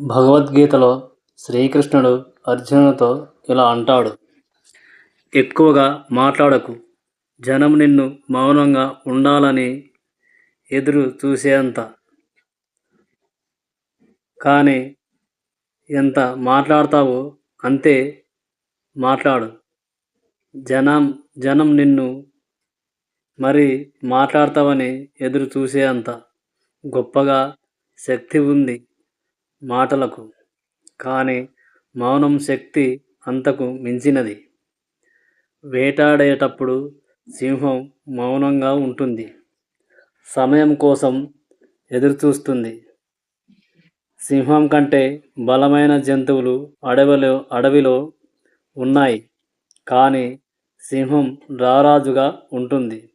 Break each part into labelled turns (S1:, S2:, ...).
S1: భగవద్గీతలో శ్రీకృష్ణుడు అర్జునుడితో ఇలా అంటాడు. ఎక్కువగా మాట్లాడకు. జనం నిన్ను మౌనంగా ఉండాలని ఎదురు చూసేంత. కానీ ఎంత మాట్లాడతావో అంతే మాట్లాడు. జనం జనం నిన్ను మరి మాట్లాడతావని ఎదురు చూసేంత. గొప్పగా శక్తి ఉంది. మాటలకు కానీ మౌనం శక్తి అంతకు మించినది. వేటాడేటప్పుడు సింహం మౌనంగా ఉంటుంది. సమయం కోసం ఎదురుచూస్తుంది. సింహం కంటే బలమైన జంతువులు అడవిలో అడవిలో ఉన్నాయి. కానీ సింహం రారాజుగా ఉంటుంది.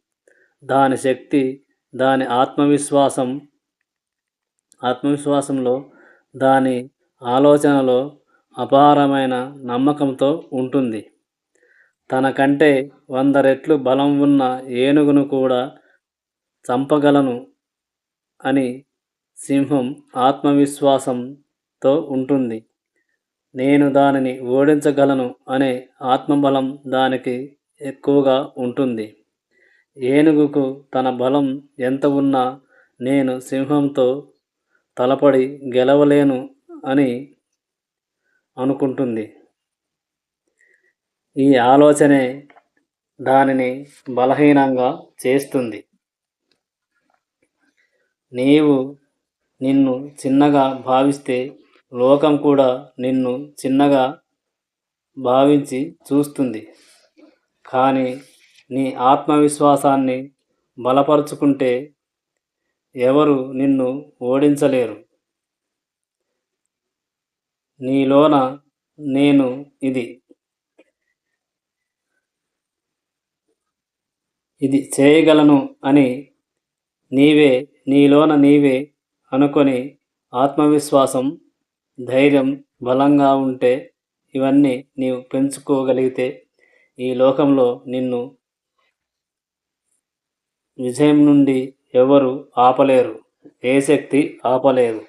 S1: దాని శక్తి దాని ఆత్మవిశ్వాసం ఆత్మవిశ్వాసంలో దాని ఆలోచనలో అపారమైన నమ్మకంతో ఉంటుంది. తనకంటే వంద రెట్లు బలం ఉన్న ఏనుగును కూడా చంపగలను అని సింహం ఆత్మవిశ్వాసంతో ఉంటుంది. నేను దానిని ఓడించగలను అనే ఆత్మబలం దానికి ఎక్కువగా ఉంటుంది. ఏనుగుకు తన బలం ఎంత ఉన్నా నేను సింహంతో తలపడి గెలవలేను అని అనుకుంటుంది. ఈ ఆలోచనే దానిని బలహీనంగా చేస్తుంది. నీవు నిన్ను చిన్నగా భావిస్తే లోకం కూడా నిన్ను చిన్నగా భావించి చూస్తుంది. కానీ నీ ఆత్మవిశ్వాసాన్ని బలపరుచుకుంటే ఎవరు నిన్ను ఓడించలేరు. నీలోన నేను ఇది. ఇది చేయగలను అని నీవే నీలోన నీవే అనుకొని ఆత్మవిశ్వాసం ధైర్యం బలంగా ఉంటే ఇవన్నీ నీవు పెంచుకోగలిగితే ఈ లోకంలో నిన్ను విజయం నుండి ఎవరు ఆపలేరు ఏ శక్తి ఆపలేదు.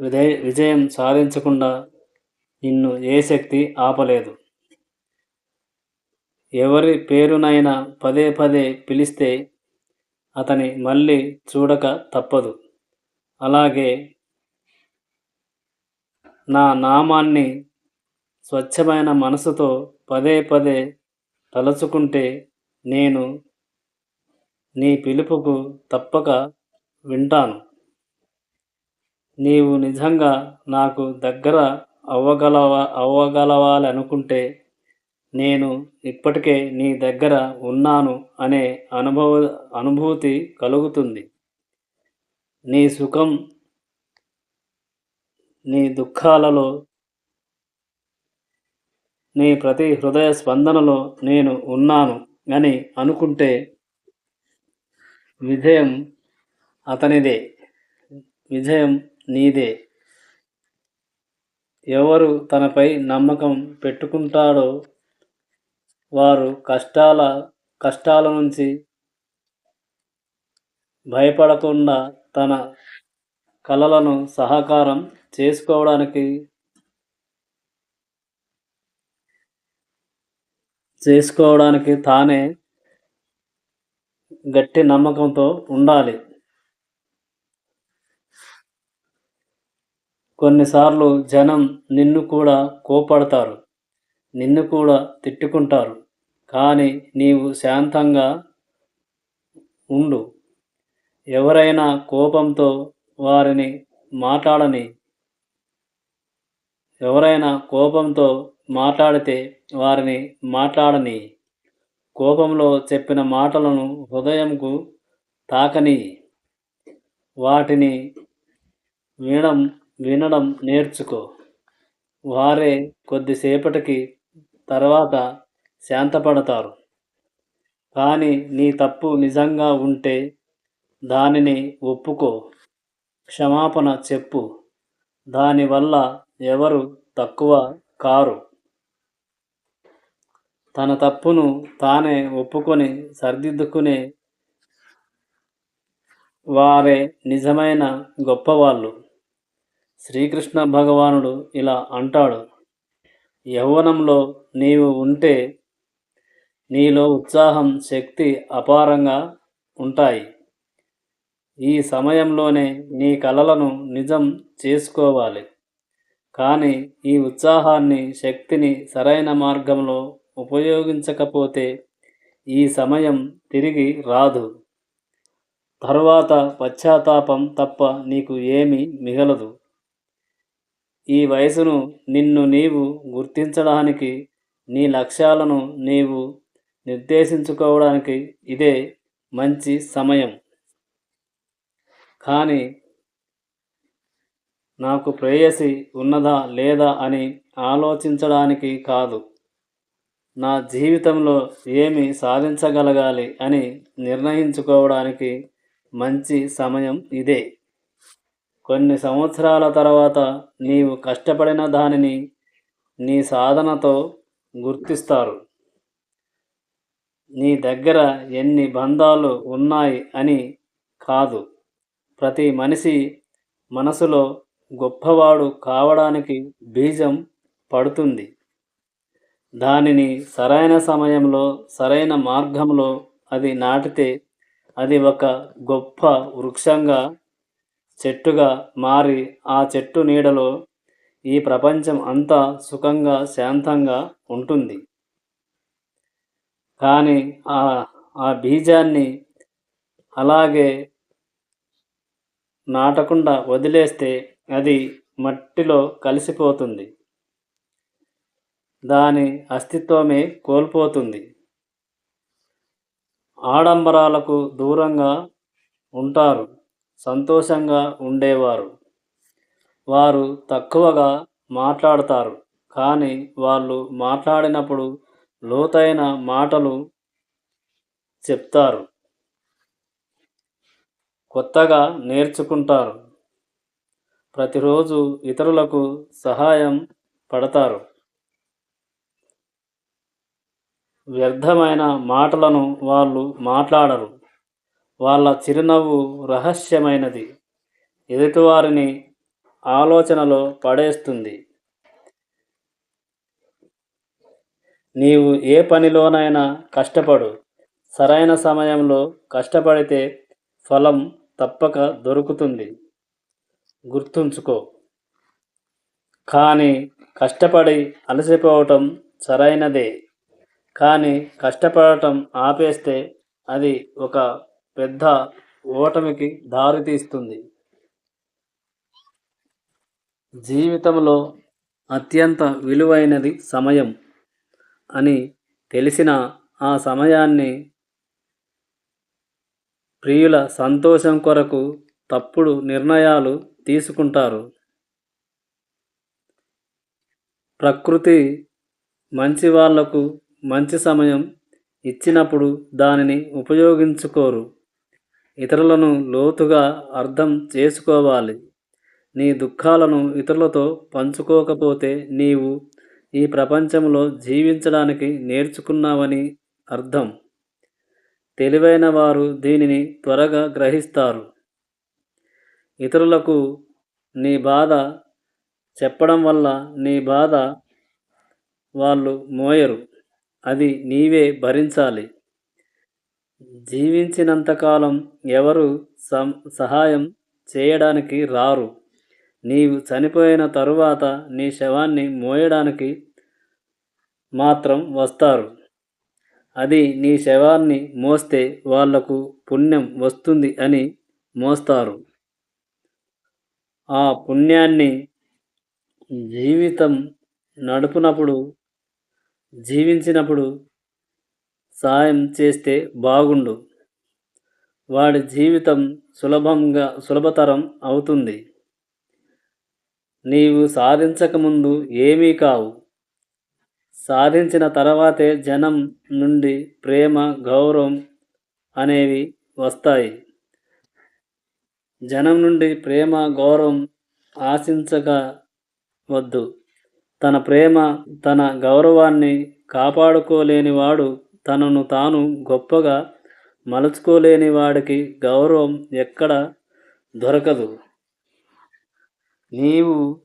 S1: విజయ విజయం సాధించకుండా నిన్ను ఏ శక్తి ఆపలేదు. ఎవరి పేరునైనా పదే పదే పిలిస్తే అతని మళ్ళీ చూడక తప్పదు. అలాగే నా నామాన్ని స్వచ్ఛమైన మనసుతో పదే పదే తలుచుకుంటే నేను నీ పిలుపుకు తప్పక వింటాను. నీవు నిజంగా నాకు దగ్గర అవ్వగలవా అవ్వగలవాలనుకుంటే నేను ఇప్పటికే నీ దగ్గర ఉన్నాను అనే అనుభవ అనుభూతి కలుగుతుంది. నీ సుఖం నీ దుఃఖాలలో నీ ప్రతి హృదయ స్పందనలో నేను ఉన్నాను అని అనుకుంటే విజయం అతనిదే విజయం నీదే. ఎవరు తనపై నమ్మకం పెట్టుకుంటాడో వారు కష్టాల కష్టాల నుంచి భయపడకుండా తన కళలను సహకారం చేసుకోవడానికి చేసుకోవడానికి తానే గట్టి నమ్మకంతో ఉండాలి. కొన్నిసార్లు జనం నిన్ను కూడా కోపడతారు నిన్ను కూడా తిట్టుకుంటారు కానీ నీవు శాంతంగా ఉండు. ఎవరైనా కోపంతో వారిని మాట్లాడని ఎవరైనా కోపంతో మాట్లాడితే వారిని మాట్లాడని. కోపంలో చెప్పిన మాటలను హృదయంకు తాకని వాటిని వినడం వినడం నేర్చుకో. వారే కొద్దిసేపటికి తర్వాత శాంతపడతారు. కానీ నీ తప్పు నిజంగా ఉంటే దానిని ఒప్పుకో. క్షమాపణ చెప్పు. దానివల్ల ఎవరు తక్కువ కారు. తన తప్పును తానే ఒప్పుకొని సరిదిద్దుకునే వారే నిజమైన గొప్పవాళ్ళు. శ్రీకృష్ణ భగవానుడు ఇలా అంటాడు యవ్వనంలో నీవు ఉంటే నీలో ఉత్సాహం శక్తి అపారంగా ఉంటాయి. ఈ సమయంలోనే నీ కలలను నిజం చేసుకోవాలి. కానీ ఈ ఉత్సాహాన్ని శక్తిని సరైన మార్గంలో ఉపయోగించకపోతే ఈ సమయం తిరిగి రాదు. తరువాత పశ్చాత్తాపం తప్ప నీకు ఏమీ మిగలదు. ఈ వయసును నిన్ను నీవు గుర్తించడానికి నీ లక్ష్యాలను నీవు నిర్దేశించుకోవడానికి ఇదే మంచి సమయం. కానీ నాకు ప్రేయసి ఉన్నదా లేదా అని ఆలోచించడానికి కాదు. నా జీవితంలో ఏమి సాధించగలగాలి అని నిర్ణయించుకోవడానికి మంచి సమయం ఇదే. కొన్ని సంవత్సరాల తర్వాత నీవు కష్టపడిన దానిని నీ సాధనతో గుర్తిస్తారు. నీ దగ్గర ఎన్ని బంధాలు ఉన్నాయి అని కాదు. ప్రతి మనిషి మనసులో గొప్పవాడు కావడానికి బీజం పడుతుంది. దానిని సరైన సమయంలో సరైన మార్గంలో అది నాటితే అది ఒక గొప్ప వృక్షంగా చెట్టుగా మారి ఆ చెట్టు నీడలో ఈ ప్రపంచం అంతా సుఖంగా శాంతంగా ఉంటుంది. కానీ ఆ ఆ బీజాన్ని అలాగే నాటకుండా వదిలేస్తే అది మట్టిలో కలిసిపోతుంది. దాని అస్తిత్వమే కోల్పోతుంది. ఆడంబరాలకు దూరంగా ఉంటారు సంతోషంగా ఉండేవారు. వారు తక్కువగా మాట్లాడతారు కానీ వాళ్ళు మాట్లాడినప్పుడు లోతైన మాటలు చెప్తారు. కొత్తగా నేర్చుకుంటారు. ప్రతిరోజు ఇతరులకు సహాయం పడతారు. వ్యర్థమైన మాటలను వాళ్ళు మాట్లాడరు. వాళ్ళ చిరునవ్వు రహస్యమైనది. ఎదుటివారిని ఆలోచనలో పడేస్తుంది. నీవు ఏ పనిలోనైనా కష్టపడు. సరైన సమయంలో కష్టపడితే ఫలం తప్పక దొరుకుతుంది. గుర్తుంచుకో. కానీ కష్టపడి అలసిపోవటం సరైనదే. కానీ కష్టపడటం ఆపేస్తే అది ఒక పెద్ద ఓటమికి దారితీస్తుంది. జీవితంలో అత్యంత విలువైనది సమయం అని తెలిసిన ఆ సమయాన్ని ప్రియుల సంతోషం కొరకు తప్పుడు నిర్ణయాలు తీసుకుంటారు. ప్రకృతి మంచి వాళ్ళకు మంచి సమయం ఇచ్చినప్పుడు దానిని ఉపయోగించుకోరు. ఇతరులను లోతుగా అర్థం చేసుకోవాలి. నీ దుఃఖాలను ఇతరులతో పంచుకోకపోతే నీవు ఈ ప్రపంచంలో జీవించడానికి నేర్చుకున్నావని అర్థం. తెలివైన వారు దీనిని త్వరగా గ్రహిస్తారు. ఇతరులకు నీ బాధ చెప్పడం వల్ల నీ బాధ వాళ్ళు మోయరు. అది నీవే భరించాలి. జీవించినంతకాలం ఎవరు సహాయం చేయడానికి రారు. నీవు చనిపోయిన తరువాత నీ శవాన్ని మోయడానికి మాత్రం వస్తారు. అది నీ శవాన్ని మోస్తే వాళ్ళకు పుణ్యం వస్తుంది అని మోస్తారు. ఆ పుణ్యాన్ని జీవితం నడుపునప్పుడు జీవించినప్పుడు సాయం చేస్తే బాగుండు. వాడి జీవితం సులభంగా సులభతరం అవుతుంది. నీవు సాధించకముందు ఏమీ కావు. సాధించిన తర్వాతే జనం నుండి ప్రేమ గౌరవం అనేవి వస్తాయి. జనం నుండి ప్రేమ గౌరవం ఆశించక వద్దు. తన ప్రేమ తన గౌరవాన్ని కాపాడుకోలేనివాడు తనను తాను గొప్పగా మలుచుకోలేని వాడికి గౌరవం ఎక్కడ దొరకదు. నీవు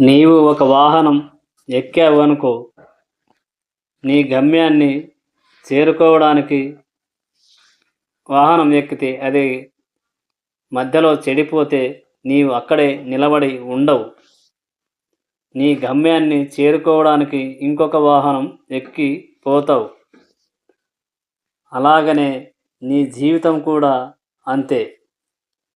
S1: నీవు ఒక వాహనం ఎక్కావనుకో నీ గమ్యాన్ని చేరుకోవడానికి వాహనం ఎక్కితే అది మధ్యలో చెడిపోతే నీవు అక్కడే నిలబడి ఉండవు. నీ గమ్యాన్ని చేరుకోవడానికి ఇంకొక వాహనం ఎక్కి పోతావు. అలాగనే నీ జీవితం కూడా అంతే.